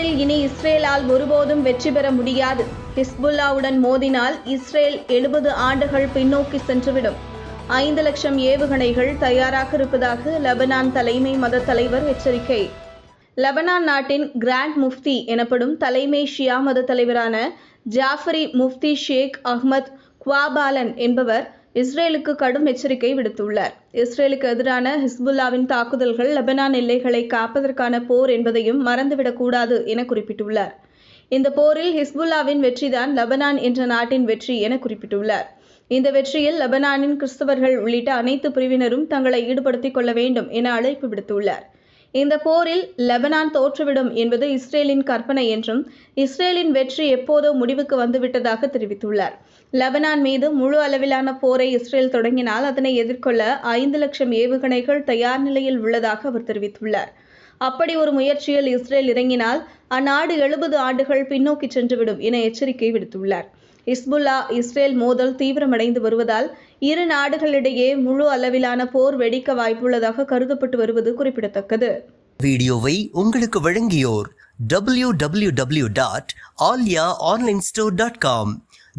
போரில் இனி இஸ்ரேலால் ஒருபோதும் வெற்றி பெற முடியாது. ஹிஸ்புல்லாவுடன் மோதினால் இஸ்ரேல் எழுபது ஆண்டுகள் பின்னோக்கி சென்றுவிடும். ஐந்து லட்சம் ஏவுகணைகள் தயாராக இருப்பதாக லெபனான் தலைமை மத தலைவர் எச்சரிக்கை. லெபனான் நாட்டின் கிராண்ட் முஃப்தி எனப்படும் தலைமை ஷியா மத தலைவரான Jaafari Mufti Sheikh Ahmad Qabalan என்பவர் இஸ்ரேலுக்கு கடும் எச்சரிக்கை விடுத்துள்ளார். இஸ்ரேலுக்கு எதிரான ஹிஸ்புல்லாவின் தாக்குதல்கள் லெபனான் எல்லைகளை காப்பதற்கான போர் என்பதையும் மறந்துவிடக்கூடாது என குறிப்பிட்டுள்ளார். இந்த போரில் ஹிஸ்புல்லாவின் வெற்றிதான் லெபனான் என்ற நாட்டின் வெற்றி என குறிப்பிட்டுள்ளார். இந்த வெற்றியில் லெபனானின் கிறிஸ்தவர்கள் உள்ளிட்ட அனைத்து பிரிவினரும் தங்களை ஈடுபடுத்திக் கொள்ள வேண்டும் என அழைப்பு விடுத்துள்ளார். இந்த போரில் லெபனான் தோற்றுவிடும் என்பது இஸ்ரேலின் கற்பனை என்றும் இஸ்ரேலின் வெற்றி எப்போதோ முடிவுக்கு வந்துவிட்டதாக தெரிவித்துள்ளார். லெபனான் மீது முழு அளவிலான போரை இஸ்ரேல் தொடங்கினால் அதனை எதிர்கொள்ள ஐந்து லட்சம் ஏவுகணைகள் தயார் நிலையில் உள்ளதாக அவர் தெரிவித்துள்ளார். அப்படி ஒரு முயற்சியில் இஸ்ரேல் இறங்கினால் அந்நாடு எழுபது ஆண்டுகள் பின்னோக்கி சென்றுவிடும் என எச்சரிக்கை விடுத்துள்ளார். இஸ்புல்லா இஸ்ரேல் மோதல் தீவிரமடைந்து வருவதால் இரு நாடுகளிடையே முழு அளவிலான போர் வெடிக்க வாய்ப்புள்ளதாக கருதப்பட்டு வருவது குறிப்பிடத்தக்கது. வீடியோவை உங்களுக்கு வழங்கியோர் www.alyaonlinestore.com dot Alya online store dot com.